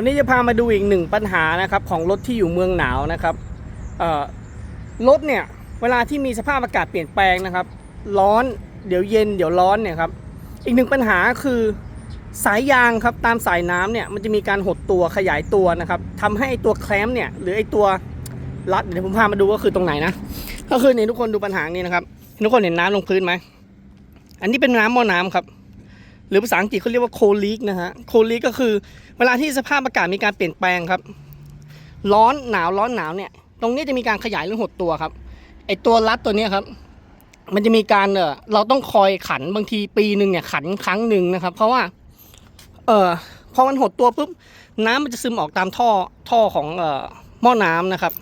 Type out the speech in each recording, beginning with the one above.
วันนี้จะพามาดูอีกหนึ่งปัญหานะครับของรถที่อยู่เมืองหนาวนะครับรถเนี่ยเวลาที่มีสภาพอากาศเปลี่ยนแปลงนะครับ ร้อนเดี๋ยวเย็นเดี๋ยวร้อนเนี่ยครับอีกหนึ่งปัญหาคือสายยางครับตามสายน้ำเนี่ยมันจะมีการหดตัวขยายตัวนะครับทำให้ไอตัวแคลมเนี่ยหรือไอตัวรัดเดี๋ยวผมพามาดูว่าคือตรงไหนนะก็คือนี่ทุกคนดูปัญหานี้นะครับทุกคนเห็นน้ำลงพื้นไหมอันนี้เป็นน้ำมอน้ำครับหรือภาษาอังกฤษเขาเรียกว่าโคลีกนะฮะโคลีกก็คือ เวลาที่สภาพอากาศมีการเปลี่ยนแปลงครับ ร้อนหนาวร้อนหนาวเนี่ย ตรงนี้จะมีการขยายหรือหดตัวครับ ไอตัวรัดตัวนี้ครับ มันจะมีการเออเราต้องคอยขันบางทีปีหนึ่งเนี่ยขันครั้งหนึ่งนะครับ เพราะว่า เออพอมันหดตัวปุ๊บน้ำมันจะซึมออกตามท่อท่อของเอ่อหม้อน้ำนะครับ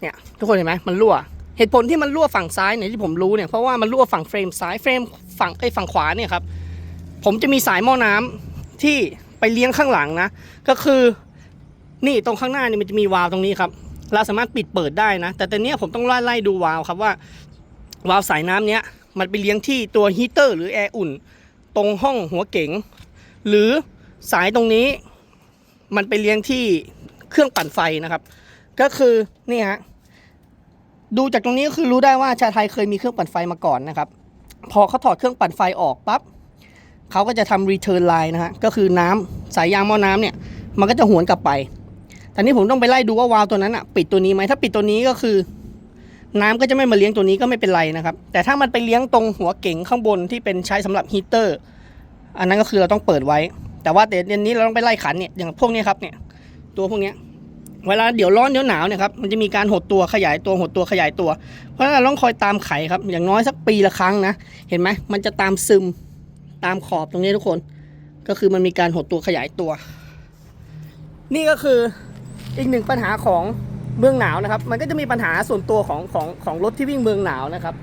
เนี่ยทุกคนเห็นไหมมันรั่ว เหตุผลที่มันรั่วฝั่งซ้ายเนี่ยที่ผมรู้เนี่ยเพราะว่ามันรั่วฝั่งเฟรมซ้ายเฟรมฝั่งไอ้ฝั่งขวาเนี่ยครับผมจะมีสายหม้อน้ำที่ ไปเลี้ยงข้างหลังนะ ก็คือนี่ตรงข้างหน้านี่มันจะมีวาล์วตรงนี้ครับ เราสามารถปิดเปิดได้นะ แต่ตอนนี้ผมต้องไล่ไล่ดูวาล์วครับว่าวาล์วสายน้ำเนี้ยมันไปเลี้ยงที่ตัวฮีเตอร์หรือแอร์อุ่น ตรงห้องหัวเก๋ง หรือสายตรงนี้ มันไปเลี้ยงที่เครื่องปั่นไฟนะครับ ก็คือนี่ฮะดูจากตรงนี้ก็คือรู้ได้ว่าชาไทยเคยมีเครื่องปั่นไฟมาก่อนนะครับ พอเขาถอดเครื่องปั่นไฟออกปั๊บ เขาก็จะทำ return line นะฮะ ก็คือน้ำสายยางหม้อน้ำเนี่ย มันก็จะหวนกลับไปแต่นี้ผมต้องไปไล่ดูว่าวาล์วตัวนั้นอะปิดตัวนี้ไหมถ้าปิดตัวนี้ก็คือ น้ำก็จะไม่มาเลี้ยงตัวนี้ก็ไม่เป็นไรนะครับ แต่ถ้ามันไปเลี้ยงตรงหัวเก๋งข้างบนที่เป็นใช้สำหรับฮีเตอร์ อันนั้นก็คือเราต้องเปิดไว้ แต่ว่าเดี๋ยวนี้เราต้องไปไล่ขันเนี่ย อย่างพวกนี้ครับเนี่ย ตัวพวกนี้เวลาเดี๋ยวร้อนเดี๋ยวหนาวเนี่ยครับ มันจะมีการหดตัวขยายตัวหดตัวขยายตัว เพราะฉะนั้นเราต้องคอยตามไขครับ อย่างน้อยสักปีละครั้งนะ เห็นไหมมันจะตามซึม ตามขอบตรงนี้ทุกคน ก็คือมันมีการหดตัวขยายตัว นี่ก็คืออีกหนึ่งปัญหาของเมืองหนาวนะครับ มันก็จะมีปัญหาส่วนตัวของของของรถที่วิ่งเมืองหนาวนะครับ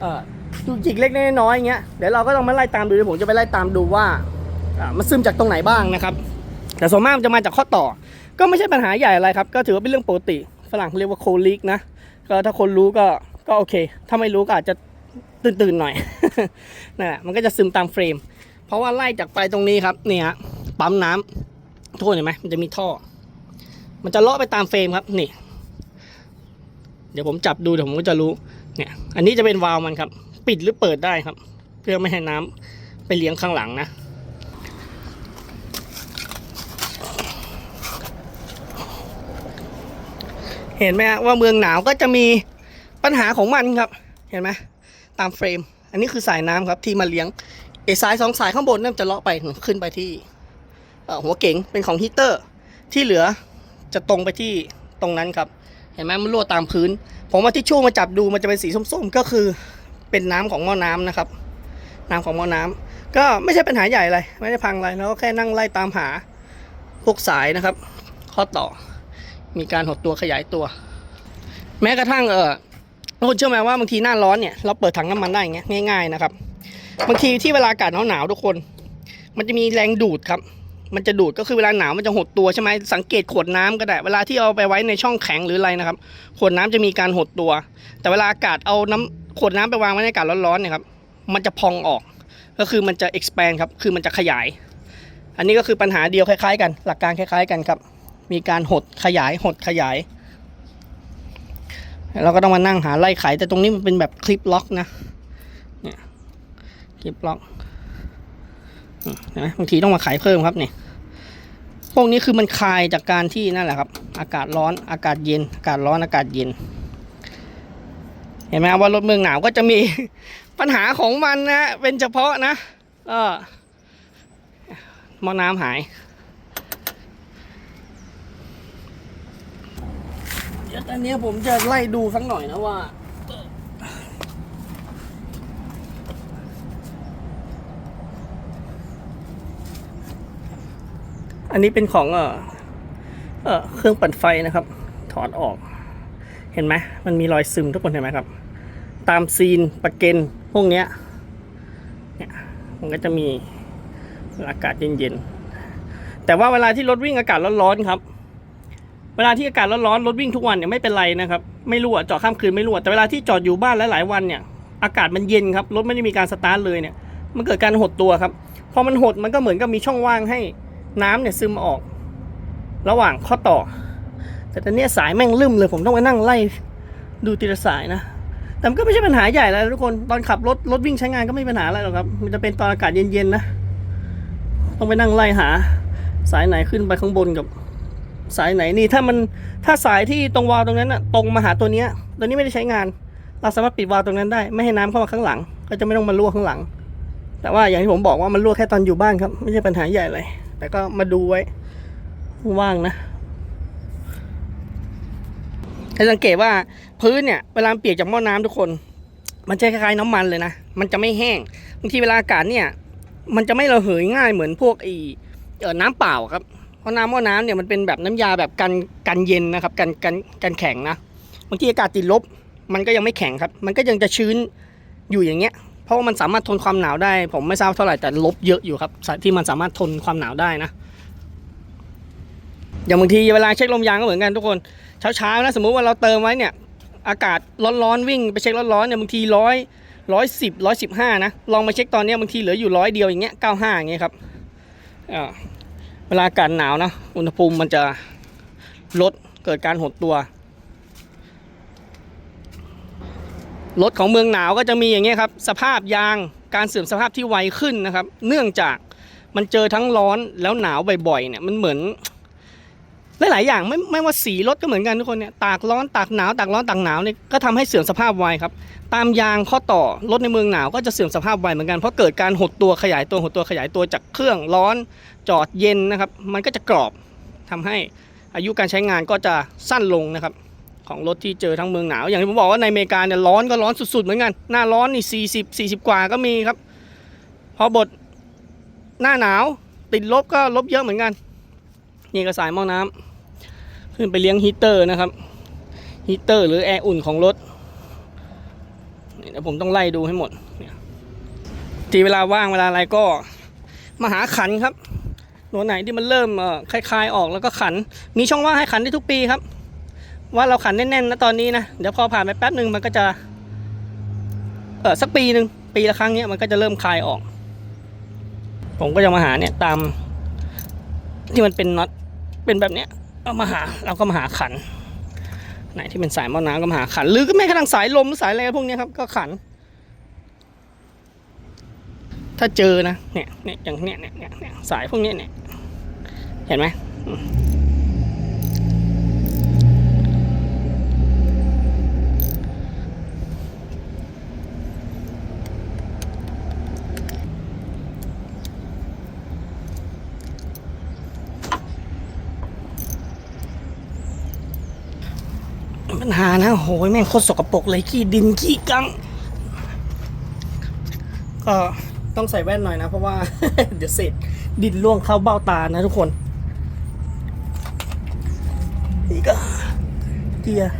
เอ่อจุกจิกเล็กน้อยๆอย่างเงี้ยเดี๋ยวเราก็ต้องมาไล่ตามดูเดี๋ยวผมจะไปไล่ตามดูว่าอ่ามันซึมจากตรงไหนบ้างนะครับ แต่ส่วนมากมันจะมาจากข้อต่อ ก็ไม่ใช่ปัญหาใหญ่อะไรครับ ก็ถือว่าเป็นเรื่องปกติฝรั่งเรียกว่าโคลิกนะก็ถ้าคนรู้ก็ก็โอเค ถ้าไม่รู้ก็อาจจะ ตื่นๆหน่อยนั่นแหละมันก็จะซึมตามเฟรม เพราะว่าไล่จากไปตรงนี้ครับนี่ฮะปั๊มน้ำทุกคนเห็นไหมมันจะมีท่อ มันจะเลาะไปตามเฟรมครับนี่ เดี๋ยวผมจับดูเดี๋ยวผมก็จะรู้เนี่ย อันนี้จะเป็นวาล์วมันครับ ปิดหรือเปิดได้ครับ เพื่อไม่ให้น้ำไปเลี้ยงข้างหลังนะเห็นไหมว่าเมืองหนาวก็จะมีปัญหาของมันครับ เห็นไหม ตามเฟรม อันนี้คือสายน้ำครับที่มาเลี้ยงเอสายสองสายข้างบนนั่นจะเลาะไปขึ้นไปที่หัวเก๋งเป็นของฮีเตอร์ ที่เหลือจะตรงไปที่ตรงนั้นครับ เห็นไหมมันรั่วตามพื้น ผมว่าทิชชู่มาจับดูมันจะเป็นสีส้มๆ ก็คือเป็นน้ำของหม้อน้ำนะครับน้ำของหม้อน้ำก็ไม่ใช่ปัญหาใหญ่อะไรไม่ได้พังอะไรแล้วก็แค่นั่งไล่ตามหาพวกสายนะครับ ข้อต่อมีการหดตัวขยายตัว แม้กระทั่งเออ คุณเชื่อไหมว่าบางทีหน้าร้อนเนี่ยเราเปิดถังน้ำมันได้อย่างเงี้ยง่ายๆนะครับบางทีที่เวลาอากาศหนาวๆทุกคน มันจะมีแรงดูดครับ มันจะดูดก็คือเวลาหนาวมันจะหดตัวใช่ไหมสังเกตขวดน้ำก็ได้เวลาที่เอาไปไว้ในช่องแข็งหรืออะไรนะครับ ขวดน้ำจะมีการหดตัว แต่เวลาอากาศเอาน้ำขวดน้ำไปวางไว้ในอากาศร้อนๆเนี่ยครับมันจะพองออก ก็คือมันจะ expand ครับคือมันจะขยาย อันนี้ก็คือปัญหาเดียวคล้ายๆ กัน หลักการคล้าย ๆ กันครับ มีการหดขยายหดขยาย เราก็ต้องมานั่งหาไล่ไขแต่ตรงนี้มันเป็นแบบคลิปล็อกนะเนี่ยคลิปล็อกนไหมบางทีต้องมาไขเพิ่มครับเนี่ยพวกนี้คือมันคลายจากการที่นั่นแหละครับ อากาศร้อนอากาศเย็น อากาศร้อนอากาศเย็น เห็นไหมว่ารถเมืองหนาวก็จะมีปัญหาของมันนะเป็นเฉพาะนะเออหม้อน้ำหาย ดี๋ยวตอนนี้ผมจะไล่ดูสักหน่อยนะว่า อันนี้เป็นของเออเออเครื่องปั่นไฟนะครับ ถอดออก เห็นไหมมันมีรอยซึมทุกคนเห็นไหมครับ ตามซีนประเกนพวกเนี้ยเนี่ยมันก็จะมีอากาศเย็นๆแต่ว่าเวลาที่รถวิ่งอากาศร้อนๆครับ เวลาที่อากาศร้อนๆรถวิ่งทุกวันเนี่ยไม่เป็นไรนะครับไม่รั่วจอดข้ามคืนไม่รั่วแต่เวลาที่จอดอยู่บ้านหลายๆวันเนี่ยอากาศมันเย็นครับรถไม่ได้มีการสตาร์ทเลยเนี่ยมันเกิดการหดตัวครับพอมันหดมันก็เหมือนกับมีช่องว่างให้น้ำเนี่ยซึมออก ระหว่างข้อต่อ แต่ตอนเนี้ยสายแม่งลืมเลยผมต้องมานั่งไล่ดูทีละสายนะแต่มันก็ไม่ใช่ปัญหาใหญ่แล้วทุกคนตอนขับรถรถวิ่งใช้งานก็ไม่มีปัญหาอะไรหรอกครับ มันจะเป็นตอนอากาศเย็นๆนะต้องไปนั่งไล่หา สายไหนขึ้นไปข้างบนกับ สายไหนนี่ถ้ามันถ้าสายที่ตรงวาล์วตรงนั้นอะตรงมาหาตัวเนี้ย ตัวนี้ไม่ได้ใช้งาน เราสามารถปิดวาล์วตรงนั้นได้ไม่ให้น้ำเข้ามาข้างหลัง ก็จะไม่ต้องมารั่วข้างหลัง แต่ว่าอย่างที่ผมบอกว่ามันรั่วแค่ตอนอยู่บ้านครับ ไม่ใช่ปัญหาใหญ่เลยแต่ก็มาดูไว้ว่างนะให้สังเกตว่าพื้นเนี่ยเวลาเปียกจากหม้อน้ำทุกคน มันจะคล้ายๆน้ำมันเลยนะ มันจะไม่แห้งบางทีเวลาอากาศเนี่ย มันจะไม่ระเหยง่ายเหมือนพวกไอเอ่อน้ำเปล่าครับ ราะน้ำหม้อน้ำเนี่ยมันเป็นแบบน้ำยาแบบกันกันเย็นนะครับกันกันกันแข็งนะบางทีอากาศติดลบ มันก็ยังไม่แข็งครับ มันก็ยังจะชื้นอยู่อย่างเงี้ย เพราะว่ามันสามารถทนความหนาวได้ ผมไม่ทราบเท่าไหร่แต่ลบเยอะอยู่ครับที่มันสามารถทนความหนาวได้นะอย่างบางทีเวลาเช็คลมยางก็เหมือนกันทุกคนเช้าๆนะสมมุติว่าเราเติมไว้เนี่ยอากาศร้อนๆวิ่งไปเช็คร้อนๆเนี่ยบางทีร้อยร้อยสิบร้อยสิบห้านะลองมาเช็คตอนนี้บางทีเหลืออยู่ร้อยเดียวอย่างเงี้ยเก้าห้าอย่างเงี้ยครับ เวลาอากาศหนาวนะ อุณหภูมิมันจะลดเกิดการหดตัว รถของเมืองหนาวก็จะมีอย่างเงี้ยครับ สภาพยางการเสื่อมสภาพที่ไวขึ้นนะครับ เนื่องจากมันเจอทั้งร้อนแล้วหนาวบ่อยๆเนี่ยมันเหมือน หลายๆอย่างไม่ไม่ว่าสีรถก็เหมือนกันทุกคนเนี่ยตากร้อนตากหนาวตากร้อนตากหนาวเนี่ยก็ทำให้เสื่อมสภาพไวครับ ตามยางข้อต่อรถในเมืองหนาวก็จะเสื่อมสภาพไวเหมือนกันเพราะเกิดการหดตัวขยายตัวหดตัวขยายตัวจากเครื่องร้อนจอดเย็นนะครับ มันก็จะกรอบทำให้อายุการใช้งานก็จะสั้นลงนะครับ ของรถที่เจอทั้งเมืองหนาว อย่างที่ผมบอกว่าในอเมริกาเนี่ยร้อนก็ร้อนสุดๆเหมือนกัน หน้าร้อนนี่40 40 กว่าก็มีครับ พอบทหน้าหนาวติดลบก็ลบเยอะเหมือนกัน นี่ก็สายหม้อน้ำขึ้นไปเลี้ยงฮีเตอร์นะครับฮีเตอร์หรือแอร์อุ่นของรถเดี๋ยวผมต้องไล่ดูให้หมดทีเวลาว่างเวลาอะไรก็มาหาขันครับตัวไหนที่มันเริ่มคลายๆออกแล้วก็ขัน มีช่องว่างให้ขันได้ทุกปีครับ ว่าเราขันแน่นๆนะตอนนี้นะเดี๋ยวพอผ่านไปแป๊บหนึ่งมันก็จะเออสักปีหนึ่งปีละครั้งเนี้ยมันก็จะเริ่มคลายออก ผมก็จะมาหาเนี่ยตาม ที่มันเป็นน็อตเป็นแบบเนี้ยเอามาหาเราก็มาหาขัน ไหนที่เป็นสายหม้อน้ำก็มาหาขัน หรือก็แม้กระทั่งสายลมหรือสายอะไรพวกนี้ครับก็ขัน ถ้าเจอนะเนี่ยเนี่ยอย่างเนี้ยเนี่ยเนี่ยเนี่ยสายพวกนี้เนี่ยเห็นไหม ปัญหานะโหยแม่งโคตรสกปรกเลยขี้ดินขี้กังก็ต้องใส่แว่นหน่อยนะ เพราะว่า เดี๋ยวเศษดินล่วงเข้าเบ้าตานะทุกคนนี่ก็เกียร์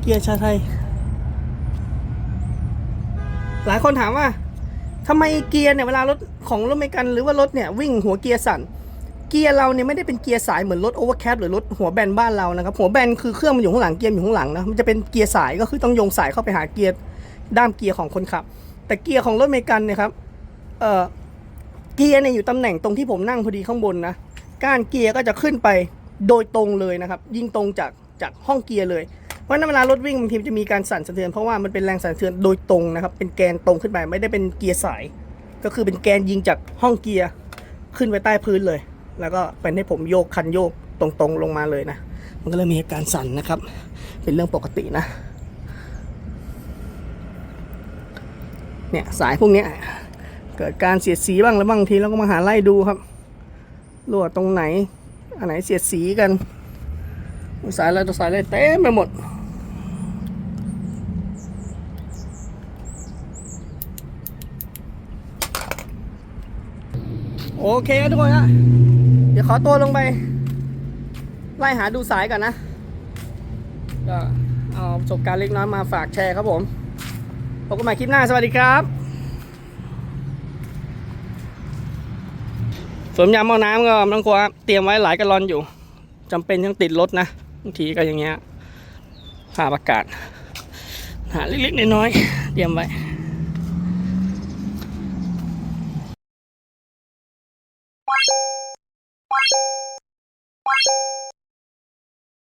เกียร์ชาไทย หลายคนถามว่าทำไมเกียร์เนี่ยเวลารถของรถเมกันหรือว่ารถเนี่ยวิ่งหัวเกียร์สั่น เกียร์เราเนี่ยไม่ได้เป็นเกียร์สายเหมือนรถโอเวอร์แคปหรือรถหัวแบนบ้านเรานะครับหัวแบนคือเครื่องมันอยู่ข้างหลังเกียร์อยู่ข้างหลังนะมันจะเป็นเกียร์สายก็คือต้องโยงสายเข้าไปหาเกียร์ด้ามเกียร์ของคนขับ แต่เกียร์ของรถเมกันเนี่ยครับเอ่อเกียร์เนี่ยอยู่ตำแหน่งตรงที่ผมนั่งพอดีข้างบนนะก้านเกียร์ก็จะขึ้นไปโดยตรงเลยนะครับ ยิงตรงจากจากห้องเกียร์เลยเพราะนั้นเวลารถวิ่งบางทีมันจะมีการสั่นสะเทือนเพราะว่ามันเป็นแรงสั่นสะเทือนโดยตรงนะครับ เป็นแกนตรงขึ้นไปไม่ได้เป็นเกียร์สาย ก็คือเป็นแกนยิงจากห้องเกียร์ขึ้นไปใต้พื้นเลย แล้วก็เป็นให้ผมโยกคันโยกตรงๆลงมาเลยนะ มันก็เลยมีอาการสั่นนะครับ เป็นเรื่องปกตินะ เนี่ยสายพวกเนี้ยเกิดการเสียดสีบ้างแล้วบางทีเราก็มาหาไล่ดูครับรั่วตรงไหน อันไหนเสียดสีกันสายอะไรตัวสายอะไรเต็มไปหมดโอเคทุกคนฮะ ดี๋ยวขอตัวลงไป ไล่หาดูสายก่อนนะ ก็เอาประสบการณ์เล็กน้อยมาฝากแชร์ครับผมพบกันใหม่คลิปหน้า สวัสดีครับสวมยามหม้อน้ำก็ไม่ต้องกลัวรเตรียมไว้หลายกะลอนอยู่จำเป็นต้องติดรถนะบางทีก็อย่างเงี้ยภาอากาศหาเล็กๆน้อยๆเตรียมไว้